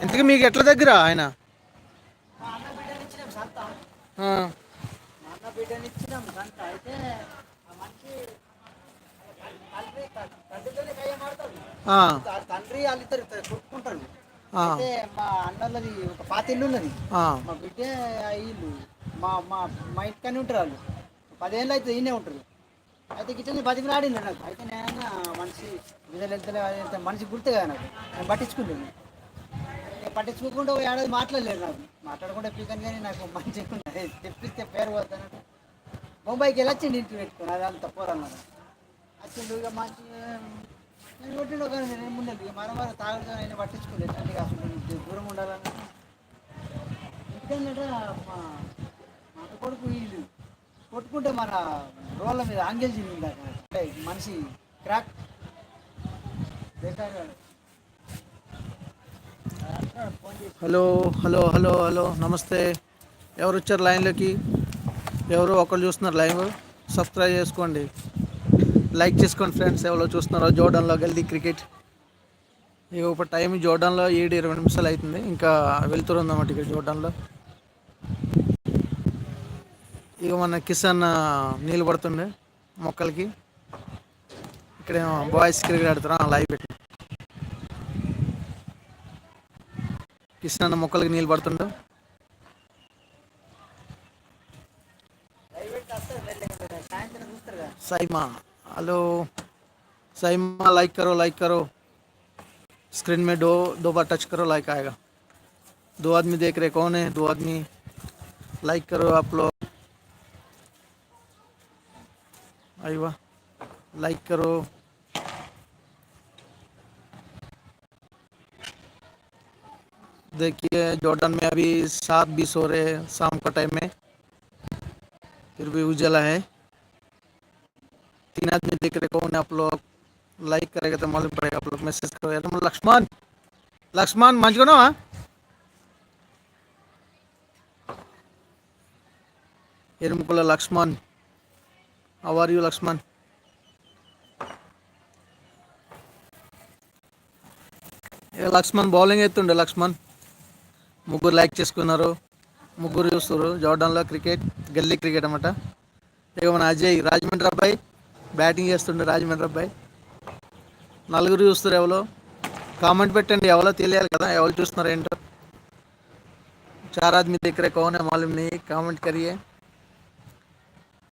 ఇంతకీ మీకు ఎట్ల దగ్గర ఆయన? మా అన్న సంత బిడ్డని ఇచ్చినాం సంత అయితే తండ్రి వాళ్ళిద్దరు కొట్టుకుంటారు అయితే మా అన్నలది ఒక పాత ఇల్లు ఉన్నది మా బిడ్డ ఆ. ఇల్లు మా మా మా ఇంటికనే ఉంటారు వాళ్ళు. పదేళ్ళు అయితే ఈయనే ఉంటారు. అయితే కిచెన్ బతికినాడింది నాకు. అయితే నేను మనిషి విధులు వెళ్తలే వెళ్తే మనిషి గుర్తు కదా నాకు. నేను పట్టించుకుంటాను పట్టించుకోకుండా ఓ ఏడాది మాట్లాడలేదు నాకు. మాట్లాడకుండా పీకని కానీ నాకు మంచిగా ఉన్నది. తెప్పిస్తే పేరు పోతానంట బొంబాయికి వెళ్ళి వచ్చిండు ఇంటికి పెట్టుకుని. అంత పోరన్నాను వచ్చిండు ఇక మంచి నేను కొట్టిండు కానీ నేను ముందు ఇక మరో మరో తాగడం ఆయన పట్టించుకోలేదు. అంటే ఇక అసలు దూరం ఉండాలని. ఎందుకంటే మా మా కొడుకు వీళ్ళు కొట్టుకుంటే మన రోళ్ళ మీద ఆంగేల్ చిరిగింది అంటే మనిషి క్రాక్. బేకార్ హలో హలో హలో హలో నమస్తే. ఎవరు వచ్చారు లైన్లోకి? ఎవరు ఒకరు చూస్తున్నారు లైవ్? సబ్స్క్రైబ్ చేసుకోండి. లైక్ చేసుకోండి ఫ్రెండ్స్ ఎవరో చూస్తున్నారో జోర్డన్లో గెలిది క్రికెట్. ఇక ఇప్పుడు టైం జోర్డన్లో ఏడు ఇరవై నిమిషాలు అవుతుంది ఇంకా వెళ్తురుందన్నమాట ఇక్కడ జోర్డన్లో. ఇక మన కిసాన్ నీళ్ళు పడుతుండే మొక్కలకి. ఇక్కడ బాయ్స్ క్రికెట్ ఆడుతున్నాం లైవ్ పెట్టి. కిసాన్ మొక్కలకి నీళ్ళు పడుతుండే దయపెట్టి వస్తారు వెళ్ళి సాయంత్రం చూస్తారు కదా साइमा हेलो साइमा लाइक करो लाइक करो स्क्रीन में दो दो बार टच करो लाइक आएगा दो आदमी देख रहे कौन है दो आदमी लाइक करो आप लोग आइवा लाइक करो देखिए जॉर्डन में अभी सात बीस हो रहे हैं शाम का टाइम में फिर भी उजाला है तीन आदमी देख रहे कौन है आप लोग लाइक करेगा तो मालूम पड़ेगा आप लोग मैसेज करो यार मतलब लक्ष्मण लक्ष्मण మంచిగా ఎరుముకుల Lakshman how are you Lakshman A Laxman bowling ఎత్తుండే లక్ష్మణ్ ముగ్గురు లైక్ చేసుకున్నారు ముగ్గురు చూస్తారు జోర్డాన్లో క్రికెట్ గల్లీ క్రికెట్ అన్నమాట ఇక మన అజయ్ రాజమండ్రి అబ్బాయి బ్యాటింగ్ చేస్తుండే రాజమండ్రి అబ్బాయి నలుగురు చూస్తారు ఎవరో కామెంట్ పెట్టండి ఎవరో తెలియాలి కదా ఎవరు చూస్తున్నారు ఏంటో चार आदमी देख रहे कौन है मालूम नहीं कमेंट करिए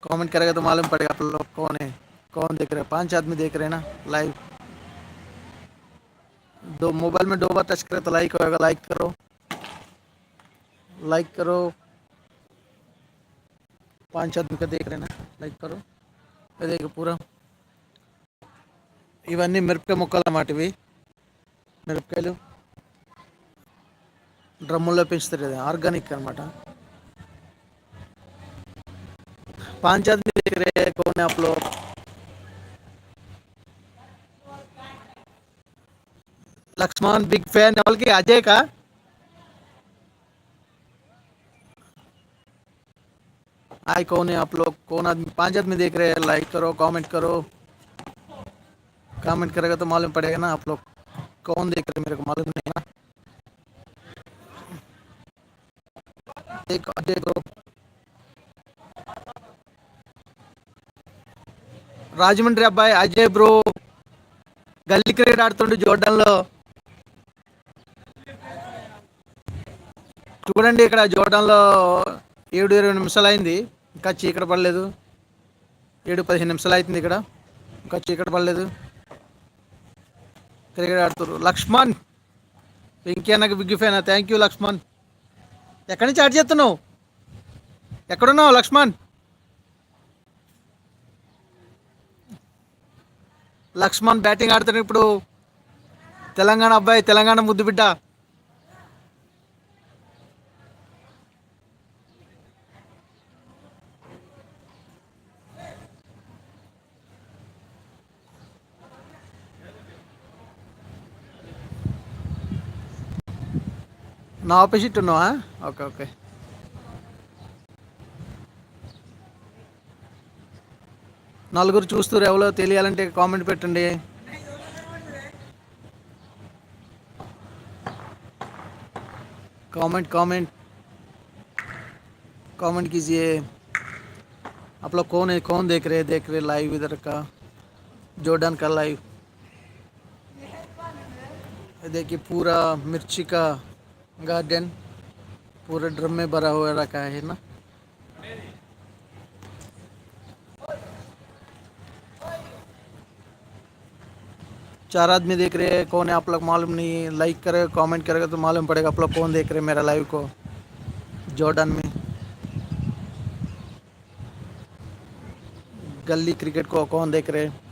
कमेंट करेगा तो मालूम पड़ेगा आप लोग कौन है कौन देख रहे हैं पांच आदमी देख रहे हैं ना लाइव दो मोबाइल में दो बार टच करे तो लाइक होगा लाइक करो लाइक करो पांच आदमी का देख रहे हैं ना लाइक करो ये देखो पूरा ఇవన్నీ మిరపకాయ మొక్కలు అన్నమాట ఇవి మిరపకాయలు డ్రమ్ముల్లో పెంచుతారు ఇది ఆర్గానిక్ అనమాట पांच आदमी देख रहे हैं कौन है आप लोग लक्ष्मण बिग फैन है बल्कि अजय का हाय कौन है आप लोग कौन आदमी पांच आदमी देख रहे हैं लाइक करो कमेंट करो कमेंट करेगा तो मालूम पड़ेगा ना आप लोग कौन देख रहे हैं मेरे को मालूम नहीं ना देखो देखो రాజమండ్రి అబ్బాయి అజయ్ బ్రో గల్లీ క్రికెట్ ఆడుతుండే జోర్డన్లో చూడండి ఇక్కడ జోర్డన్లో ఏడు ఇరవై నిమిషాలు అయింది ఇంకా చీకటి పడలేదు. ఏడు పదిహేను నిమిషాలు అవుతుంది ఇక్కడ. ఇంకా చీకటి పడలేదు. క్రికెట్ ఆడుతున్నారు లక్ష్మణ్! వెంకీ అన్నకు big fan. Thank you Lakshman. ఎక్కడి నుంచి ఆట చేస్తున్నావు? ఎక్కడున్నావు లక్ష్మణ్? లక్ష్మణ్ బ్యాటింగ్ ఆడుతున్నాడు ఇప్పుడు. తెలంగాణ అబ్బాయి తెలంగాణ ముద్దు బిడ్డ. నా ఆపోజిట్ ఉన్నావా ఓకే ఓకే నలుగురు చూస్తారు ఎవరో తెలియాలంటే కామెంట్ పెట్టండి कमेंट कमेंट कमेंट कीजिए आप लोग कौन है कौन देख रहे हैं देख रहे लाइव इधर का जॉर्डन का लाइव ये देखिए पूरा मिर्ची का गार्डन पूरे ड्रम में भरा हुआ रखा है ना? चार आदमी देख रहे हैं, कौन है आप लोग मालूम नहीं लाइक करेगा कमेंट करेगा तो मालूम पड़ेगा आप लोग कौन देख रहे हैं मेरा लाइव को, जॉर्डन में। गली क्रिकेट को कौन देख रहे हैं?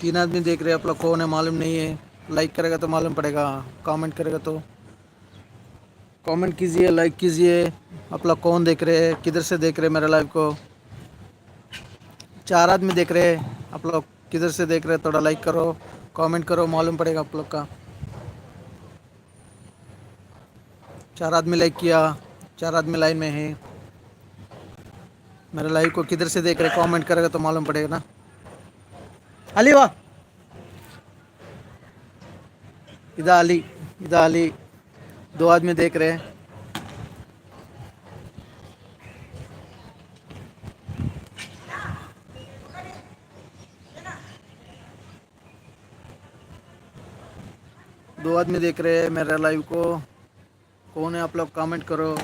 तीन आदमी देख रहे हैं, आप लोग कौन है, मालूम नहीं है। लाइक करेगा तो मालूम पड़ेगा कमेंट करेगा तो। कमेंट कीजिए लाइक कीजिए, आप लोग कौन देख रहे हैं, किधर से देख रहे हैं मेरा लाइव को। चार आदमी देख रहे हैं, आप लोग किधर से देख रहे हैं, थोड़ा लाइक करो कमेंट करो, मालूम पड़ेगा आप लोग का। चार आदमी लाइक किया, चार आदमी लाइन में है। मेरे लाइव को किधर से देख रहे कमेंट करेगा तो मालूम पड़ेगा ना। अली वा इधर अली इधर अली। दो आदमी देख रहे हैं। दो आदमी देख रहे हैं मेरे लाइव को। कौन है आप लोग? कमेंट करो।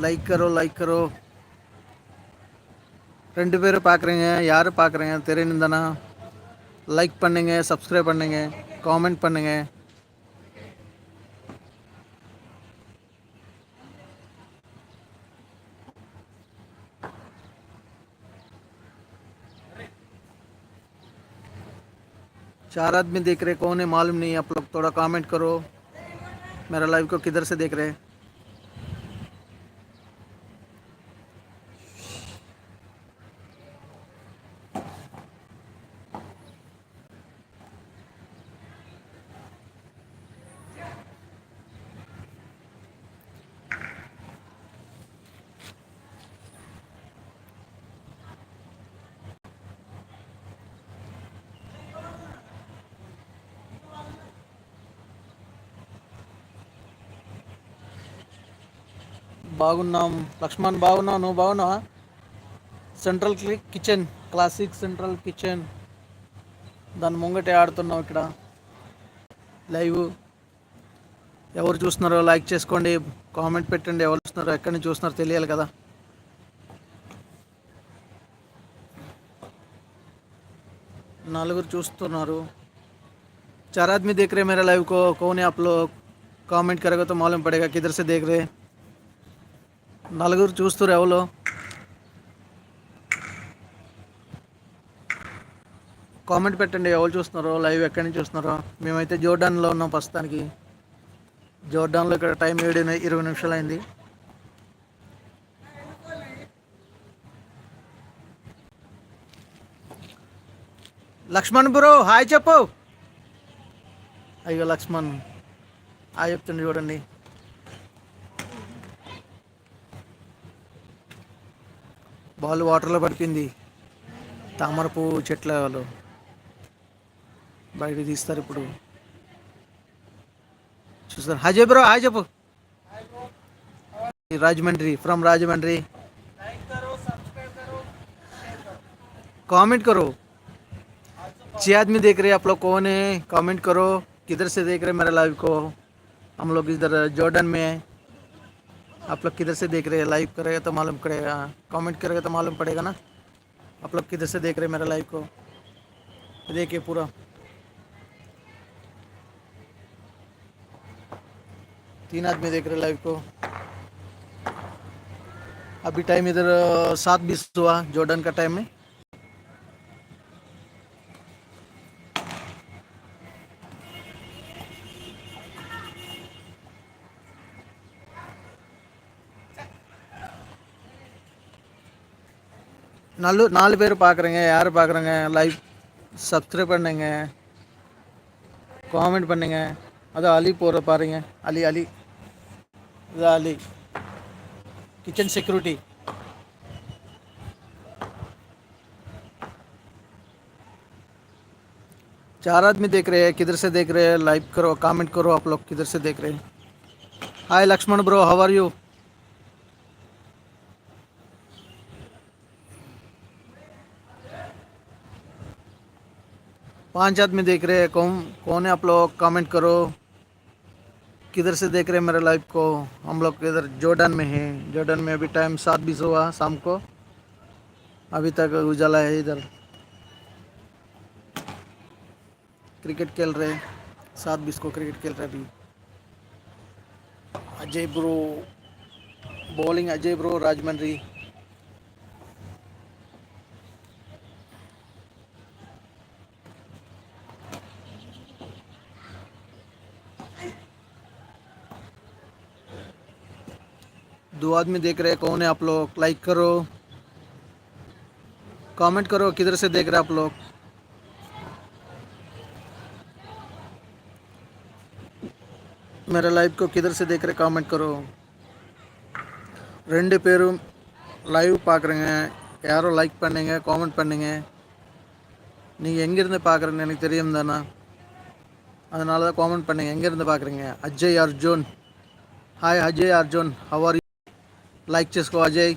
लाइक करो लाइक करो। ரெண்டு பேரும் பார்க்குறீங்க யார் பார்க்குறீங்க தெரியுந்தானா லைக் பண்ணுங்க சப்ஸ்கிரைப் பண்ணுங்க காமெண்ட் பண்ணுங்க चार आदमी देख रहे कौन है मालूम नहीं आप लोग थोड़ा कमेंट करो मेरा लाइव को किधर से देख रहे हैं బాగున్నాం లక్ష్మణ్ బాగున్నావు నువ్వు బాగున్నావా central క్లి- kitchen classic central kitchen దాని ముంగటే ఆడుతున్నాం ఇక్కడ లైవ్ ఎవరు చూస్తున్నారో లైక్ చేసుకోండి కామెంట్ పెట్టండి ఎవరు చూస్తున్నారో ఎక్కడి నుంచి చూస్తున్నారో తెలియాలి కదా నలుగురు చూస్తున్నారు चार आदमी देख रहे हैं मेरे लाइव को कौन है आप लोग कामेंट करेगा तो मालूम पड़ेगा किधर से देख रहे हैं నలుగురు చూస్తారు ఎవరు కామెంట్ పెట్టండి ఎవరు చూస్తున్నారో లైవ్ ఎక్కడి నుంచి చూస్తున్నారో. మేమైతే జోర్డాన్లో ఉన్నాం ప్రస్తుతానికి. జోర్డాన్లో ఇక్కడ టైం ఏడు ఇరవై నిమిషాలు అయింది లక్ష్మణ్ బ్రో హాయ్ చెప్పు. అయ్యో లక్ష్మణ్. హాయ్ చెప్తుండే చూడండి. బాల్ వాటర్లో పడిపోయింది తామర పువ్వు చెట్ల వాళ్ళు బయట తీస్తారు ఇప్పుడు చూస్తారు హాయ్ బ్రో హాయ్ చెప్పు రాజమండ్రి ఫ్రమ్ రాజమండ్రి कमेंट करो छह आदमी देख रहे हैं आप लोग कौन है कमेंट करो किधर से देख रहे हैं मेरे लाइव को हम लोग इधर जॉर्डन में हैं आप लोग किधर से देख रहे हैं? लाइव करेगा तो मालूम करेगा कमेंट करेगा तो मालूम पड़ेगा ना? आप लोग किधर से देख रहे हैं मेरा लाइव को? देखिए पूरा। तीन आदमी देख रहे लाइव को। अभी टाइम इधर, सात बीस हुआ जॉर्डन का टाइम में। நல்லு நாலு பேர் பார்க்குறேங்க யார் பார்க்குறேங்க லைவ் சப்ஸ்கிரைப் பண்ணுங்க காமெண்ட் பண்ணுங்க அதான் அலி போகிற பாருங்க அலி அலி இது அலி किचन सिक्योरिटी चार आदमी देख रहे हैं किधर से देख रहे हैं लाइक करो कमेंट करो आप लोग किधर से देख रहे हैं hi Lakshman bro how are you पाँच आदमी देख रहे हैं, कौन कौन है आप लोग? कमेंट करो। किधर से देख रहे हैं मेरे लाइव को? हम लोग इधर जॉर्डन में हैं। जॉर्डन में अभी टाइम सात बीस हुआ शाम को। अभी तक उजाला है इधर। क्रिकेट खेल रहे सात बीस को क्रिकेट खेल रहे अभी। Ajay bro bowling Ajay bro Rajahmundry. दो आदमी देख रहे हैं, कौन है आप लोग? लाइक करो। कमेंट करो, किधर से देख रहे आप लोग? मेरा लाइव को किधर से देख रहे कमेंट करो। रेंडे पेरूम लाइव पाक रहे हैं। यारो लाइक पन्नेंगे कमेंट पन्नेंगे नहीं एंगेर ने पाक रहे नहीं तेरी हम दाना अदर नाला कमेंट तो पन्नेंगे एंगेर ने पाक रहे हैं। अजय अर्जुन। हाय अजय अर्जुन हवारी లైక్ చేసుకో అజయ్.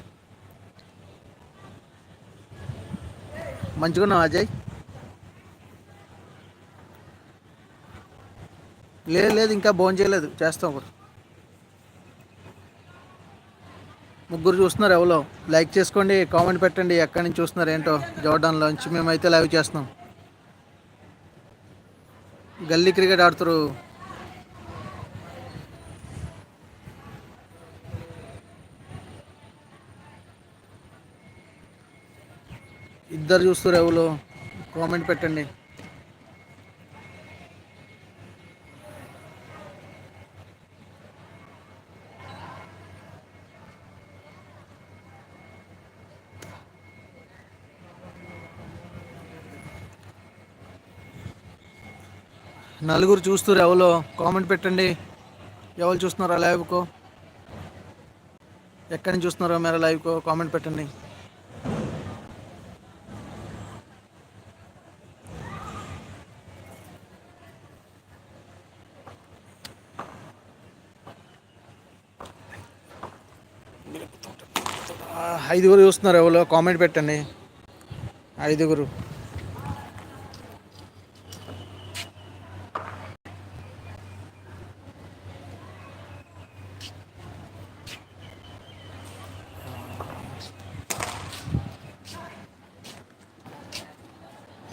మంచిగున్నావు అజయ్? లేదు లేదు ఇంకా భోజనం చేయలేదు. చేస్తాం ఒకరు ముగ్గురు చూస్తున్నారు ఎవరో లైక్ చేసుకోండి కామెంట్ పెట్టండి ఎక్కడి నుంచి చూస్తున్నారు ఏంటో జోర్డాన్లోంచి మేమైతే లైవ్ చేస్తున్నాం. గల్లీ క్రికెట్ ఆడుతారు ఇద్దరు చూస్తారు ఎవరు? కామెంట్ పెట్టండి. నలుగురు చూస్తారు ఎవరో? కామెంట్ పెట్టండి. ఎవరు చూస్తున్నారా లైవ్కో? ఎక్కడి నుంచి చూస్తున్నారో మీరు లైవ్కో కామెంట్ పెట్టండి ఆ, ఐదుగురు చూస్తున్నారు ఎవరో కామెంట్ పెట్టండి. ఐదుగురు.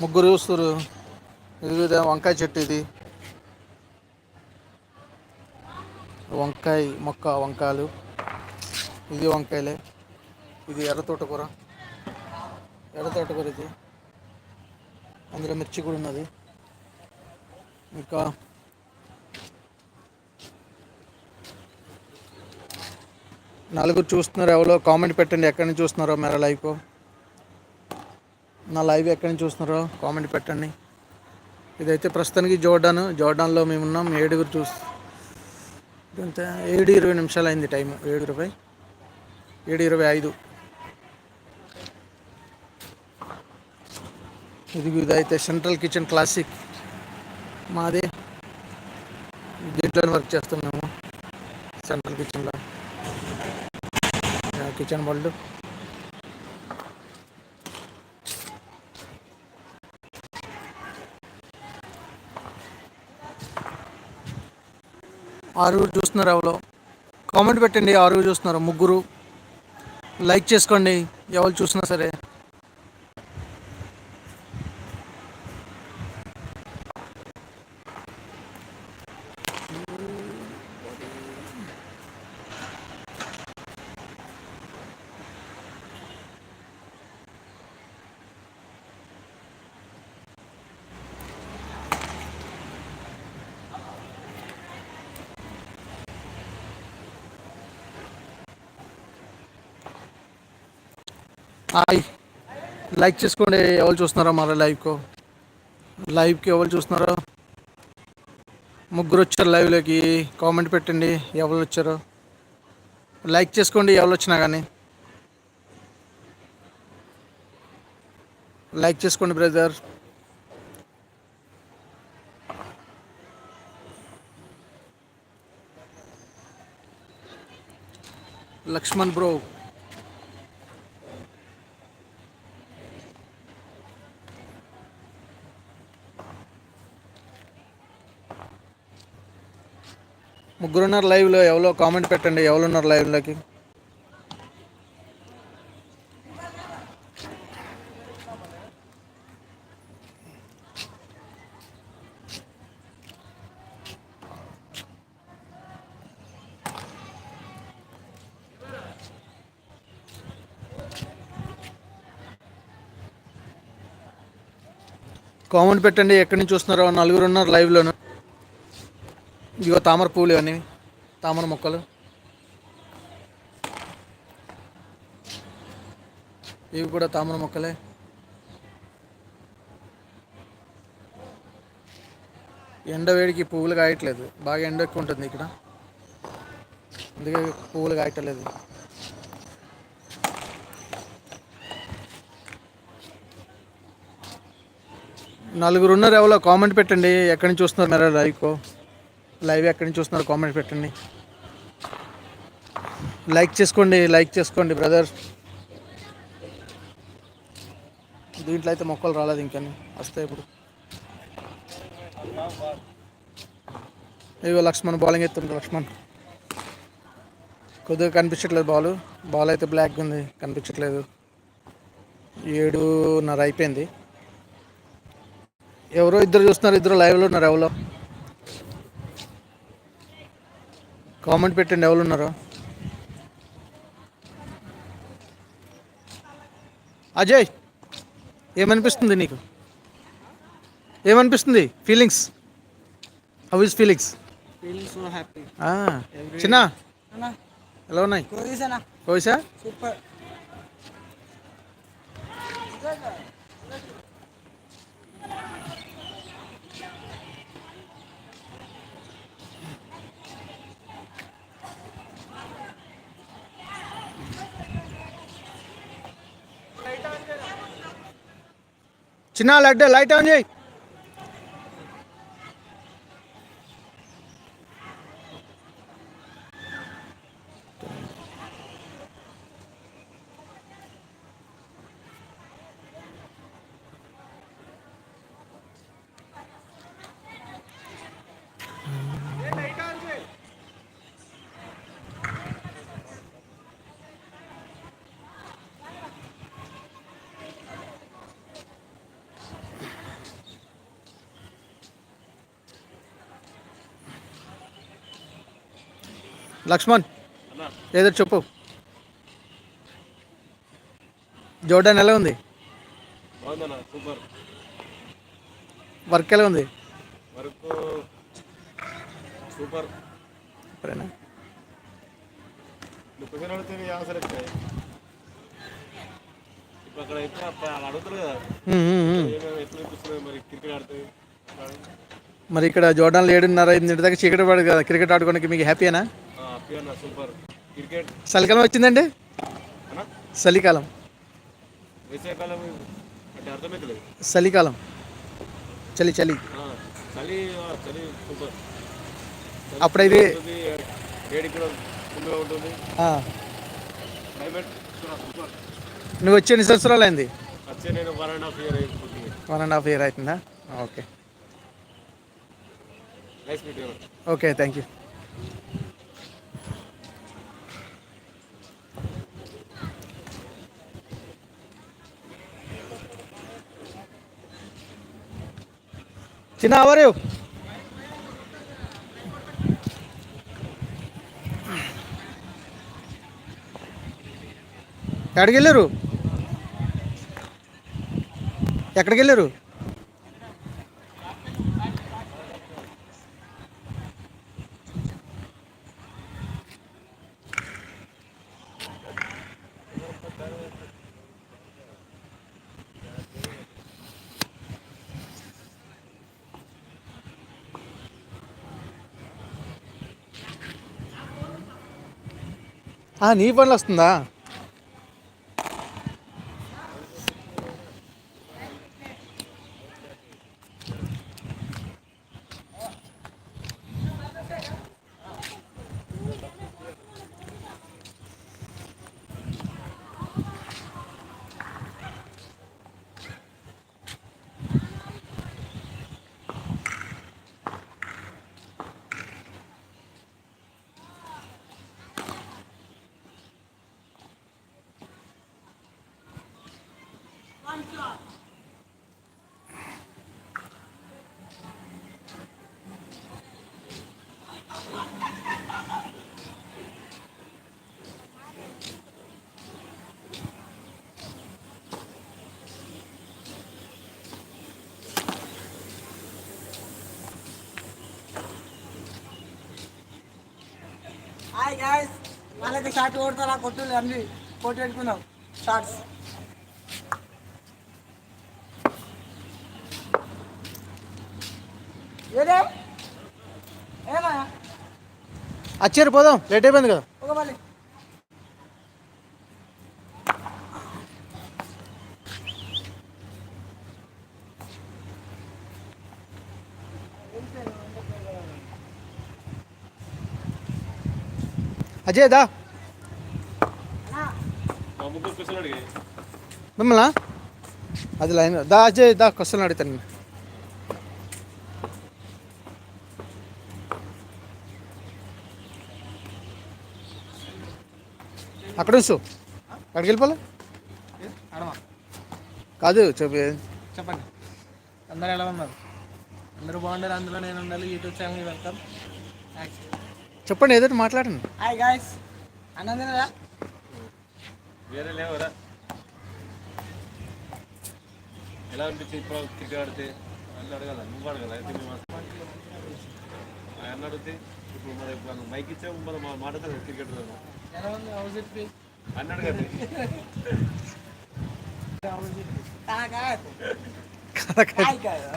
ముగ్గురు చూస్తారు ఇది వంకాయ చెట్టు ఇది. వంకాయ మొక్క వంకాయలు. ఇది వంకాయలే. ఇది ఎర్ర తోటకూర ఎర్ర తోటకూర ఇది. అందులో మిర్చి కూడా ఉన్నది. ఇంకా నలుగురు చూస్తున్నారు ఎవరో కామెంట్ పెట్టండి. ఎక్కడి నుంచి చూస్తున్నారో మేర లైవ్. నా లైవ్ ఎక్కడి నుంచి చూస్తున్నారో కామెంట్ పెట్టండి. ఇదైతే ప్రస్తుతానికి జోర్డాన్. జోర్డాన్లో మేము ఉన్నాం. ఏడుగురు చూస్ ఏడు ఇరవై నిమిషాలు అయింది టైం ఏడు ఇరవై. ఏడు ఇరవై ఐదు. ఇది ఇదైతే సెంట్రల్ కిచెన్ క్లాసిక్. మాది. దీంట్లో వర్క్ చేస్తాం మేము. సెంట్రల్ కిచెన్లో. కిచెన్ వరల్డ్ ఆరుగురు చూస్తున్నారు ఎవరో. కామెంట్ పెట్టండి ఆరుగురు చూస్తున్నారు ముగ్గురు. లైక్ చేసుకోండి ఎవరు చూసినా సరే. హాయ్. లైక్ చేసుకోండి ఎవరు చూస్తున్నారో మరో లైవ్కు. లైవ్కి ఎవరు చూస్తున్నారో? ముగ్గురు వచ్చారు లైవ్లోకి. కామెంట్ పెట్టండి ఎవరు వచ్చారో. లైక్ చేసుకోండి ఎవరు వచ్చినా కానీ. లైక్ చేసుకోండి బ్రదర్. లక్ష్మణ్ బ్రో. ముగ్గురున్నారు లైవ్లో ఎవరో కామెంట్ పెట్టండి ఎవరు ఉన్నారు లైవ్లోకి? కామెంట్ పెట్టండి ఎక్కడి నుంచి చూస్తున్నారో నలుగురు ఉన్నారు లైవ్లోను. ఇగో తామర పూలు అని తామర మొక్కలు. ఇవి కూడా తామర మొక్కలే. ఎండ వేడికి పువ్వులు కాయట్లేదు. బాగా ఎండ ఎక్కువ ఉంటుంది ఇక్కడ. అందుకే పువ్వులు కాయట్లేదు. నలుగురు ఉన్నారు ఎవరో కామెంట్ పెట్టండి. ఎక్కడి నుంచి చూస్తున్నారు మీరు లైవ్ ఎక్కడి నుంచి చూస్తున్నారు? కామెంట్ పెట్టండి. లైక్ చేసుకోండి లైక్ చేసుకోండి బ్రదర్. దీంట్లో అయితే మొక్కలు రాలేదు ఇంకా వస్తాయి ఇప్పుడు. ఇవి లక్ష్మణ్ బౌలింగ్ ఎత్తుండ్రు లక్ష్మణ్. కొద్దిగా కనిపించట్లేదు బాల్ బాల్ అయితే బ్లాక్ ఉంది కనిపించట్లేదు. ఏడున్నర అయిపోయింది. ఎవరో ఇద్దరు చూస్తున్నారు ఇద్దరు లైవ్లో ఉన్నారు ఎవరో కామెంట్ పెట్టండి ఎవరు ఉన్నారో. అజయ్ ఏమనిపిస్తుంది నీకు? ఏమనిపిస్తుంది? ఫీలింగ్స్ హౌ ఇస్ ఫీలింగ్స్ చిన్న ఎలా ఉన్నాయి? కోసా సూపర్ చిన్న లైట్ లైట్ ఆన్ చేయి. లక్ష్మణ్ ఏదో చెప్పు. జోర్డాన్ ఎలా ఉంది? సూపర్. వర్క్ ఎలా ఉంది? Work super. మరి క్రికెట్ ఆడుతుంది మరి ఇక్కడ జోర్డాన్లో ఏడున్నర ఎనిమిది దాకా చీకటి పడదు కదా క్రికెట్ ఆడుకోవడానికి మీకు హ్యాపీ అనా అన్న సూపర్. క్రికెట్. చలికాలం వచ్చిందండి? చలికాలం వేసవికాలం అంటే అర్థమవుతలేదు చలికాలం చలి చలి. చలి చలి సూపర్. అప్పుడైతే వేడి కూడా ఫుల్గా ఉంటుంది. Climate super. నువ్వు వచ్చి ఎన్ని సంవత్సరాలు అయింది? వచ్చే నేను వన్ అండ్ హాఫ్ ఇయర్ అయిపోతుంది వన్ అండ్ హాఫ్ ఇయర్ అవుతుందా? ఓకే. ఓకే థ్యాంక్ యూ చిన్న అవరు ఎక్కడికి వెళ్ళారు ఎక్కడికి వెళ్ళారు నీ పనులు వస్తుందా? హాయ్ గాయస్ వాళ్ళకి షార్ట్ కొడతారా? కొట్టులు అన్ని కొట్టు పెట్టుకున్నాం షార్ట్స్ ఏదే? ఏమా వచ్చారు పోదాం. లేట్ అయిపోయింది కదా ఒక మళ్ళీ అజయ్ దా. మిమ్మల్ని? అది లైన్ దా అజయ్ దా క్వశ్చన్ అడుగుతాను నేను. అక్కడ ఉంచు. అక్కడికి వెళ్ళిపోలే? కాదు చెప్పి. చెప్పండి. అందరూ ఎలా ఉన్నారు? అందరూ బాగుండారు అందులో నేను ఉండాలి యూట్యూబ్ ఛానల్ వెల్కమ్. చెప్పండి ఏదో ఒకటి మాట్లాడండి. హాయ్ గాయస్ అన్నందినరా వేరే లేవరా? ఎలా అనిపించింది ఇప్పుడు క్రికెట్ ఆడితే వాళ్ళు అడగాల నువ్వు అడగాల అయితే మేము ఆయన అడిగితే ఇప్పుడు మన మనం మైక్ ఇచ్చాము మనం మాట్లాడతాం క్రికెట్ ఎలా ఉంది? హౌస్ ఇట్ బి అన్న అడగండి hi guys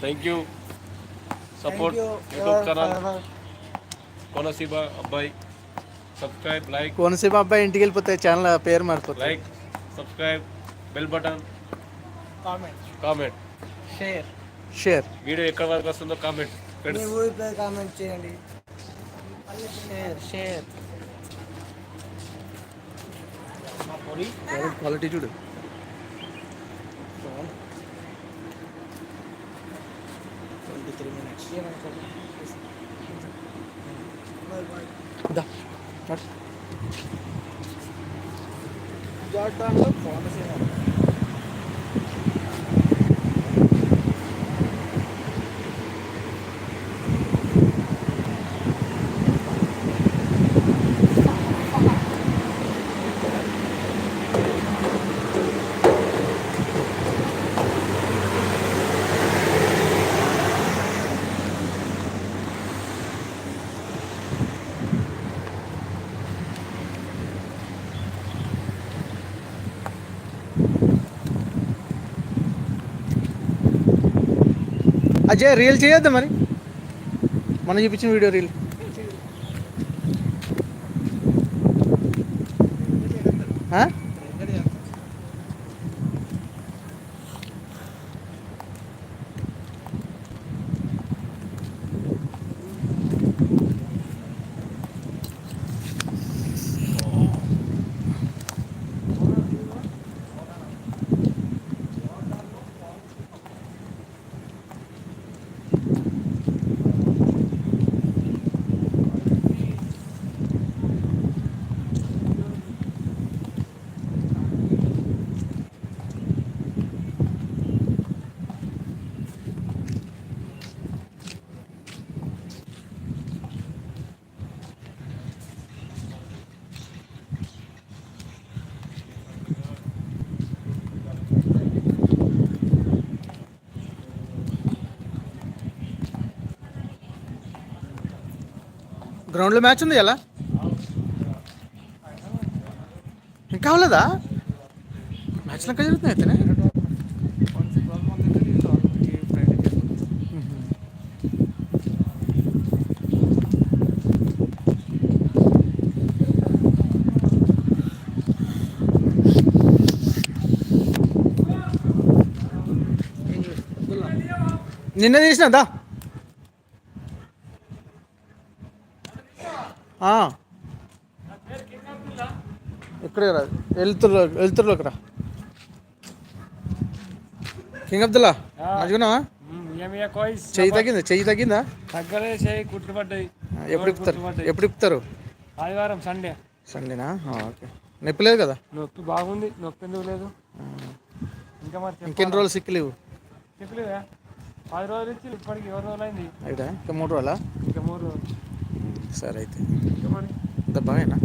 thank you support YouTube channel Konaseema అబ్బాయి. సబ్స్క్రైబ్ లైక్ కోనసీమ అబ్బాయి ఇంటికి వెళ్ళిపోతే ఛానల్ పేరు మారిపోతుంది. Like subscribe bell button comment comment share share video ఎక్కడ వరకు వస్తుందో కామెంట్ కామెంట్ చేయండి. షేర్ షేర్ క్వాలిటీ చూడు. ట్వంటీ త్రీ మినిట్స్ దా నడు. జార్డాన్లో కోనసీమ అజయ్ రీల్ చేయొద్దు మరి మనం చూపించిన వీడియో రీల్ ఆ? గ్రౌండ్లో మ్యాచ్ ఉంది ఎలా? ఇంకా అవ్వలేదా? మ్యాచ్ లెక్క జరుగుతుంది అయితేనే నిన్న తీసినా ఇక్కడే రా. వెళ్తుర్లో వెళ్తుర్లోకి రా. కింగ్ అబ్దుల్లా కోయిస్. చెయ్యి తగ్గిందా? చెయ్యి తగ్గిందా? తగ్గలే చేయి కుట్లు పడ్డాయి. ఆ, ఎప్పుడు ఇప్పుతారు? ఎప్పుడు ఇప్పుతారు? ఆదివారం సండే. సండేనా? ఓకే. నొప్పి లేదు కదా? నొప్పి బాగుంది. నొప్పి ఎందుకు లేదు? ఇంకా మరి ఇంకెన్ని రోజులు సిక్కు లేవు చెప్పలేదా పది రోజులు ఇచ్చి ఇప్పటికి ఇరవై రోజులు అయింది? అయితే ఇంకా మూడు రోజులా? ఇంకా మూడు రోజులు. సరే అయితే. ఇంకా మరి? అంత బాగేనా